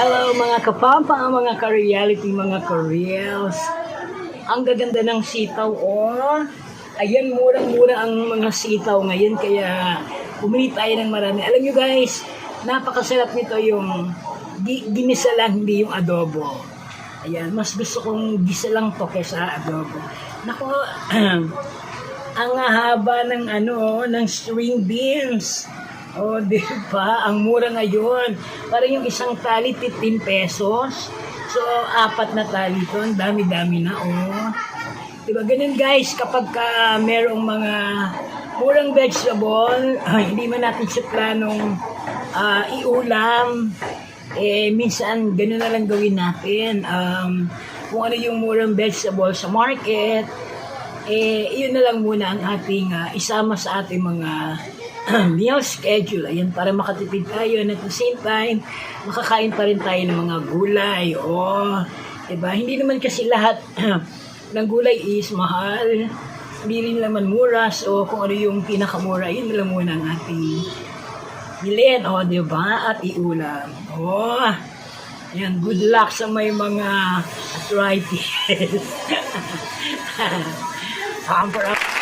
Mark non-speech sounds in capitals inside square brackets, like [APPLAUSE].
Hello mga kapampa, mga ka-reality, mga ka-reals. Ang gaganda ng sitaw, oh. Ayan, murang-mura ang mga sitaw ngayon, kaya bumili tayo ng marami. Alam nyo guys, napakasarap nito yung gi- ginisa lang, hindi yung adobo. Ayan, mas gusto kong gisa lang to kesa adobo. Nako, [CLEARS THROAT] ang haba ng ano, ng string beans. Oh, di ba? Ang mura ngayon. Parang yung isang tali, 15 pesos. So, apat na tali to. Dami-dami na, oh. Diba, ganun guys, kapag ka merong mga murang vegetable, ah, hindi man natin siya planong ah, iulam, eh, minsan, ganun na lang gawin natin. Um, kung ano yung murang vegetable sa market, eh, yun na lang muna ang ating ah, isama sa ating mga [CLEARS THROAT] meal schedule. Ayan, para makatipid tayo and at the same time, makakain pa rin tayo ng mga gulay. O, diba? Hindi naman kasi lahat [CLEARS THROAT] ng gulay is mahal. Hindi rin naman mura. So, kung ano yung pinakamura, yun lang muna ang ating bilhin. O, diba? At iulam. O, yan, good luck sa may mga arthritis. [LAUGHS] Pamper up.